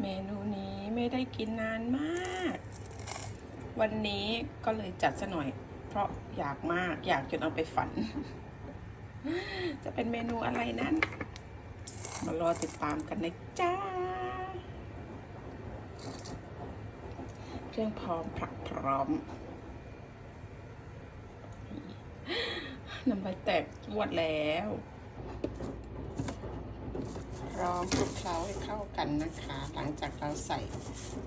เมนูนี้ไม่ได้กินนานมาก วันนี้ก็เลยจัดซะหน่อย เพราะอยากมากอยากจนเอาไปฝัน จะเป็นเมนูอะไรนั้น มารอติดตามกันนะจ้า เครื่องพร้อมผักพร้อมน้ำลายแตกจวดแล้ว พร้อมคลุกเคล้าให้เข้ากันนะคะ หลังจากเราใส่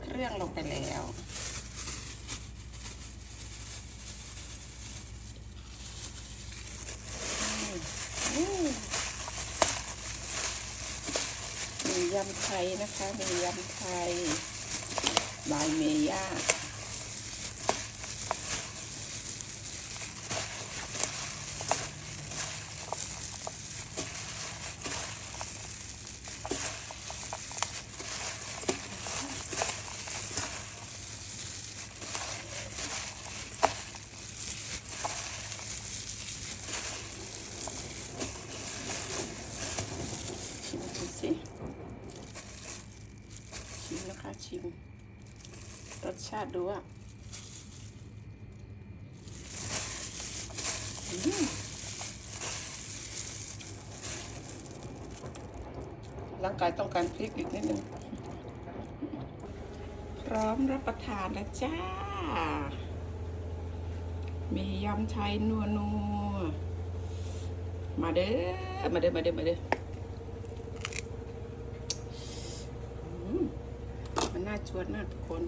เครื่องลงไปแล้วมมียำไทยนะคะ มียำไทยบายเมย่า สิชิมนะคะชิมรสชาติดูอะร่างกายต้องการพริกอีกนิดนึงพร้อมรับประทานแล้วจ้า มียำไทยนัวนัวมาเด้อ มาเด้อ มาเด้อ มาเด้อ อืมมันน่า ชวนมากทุกคน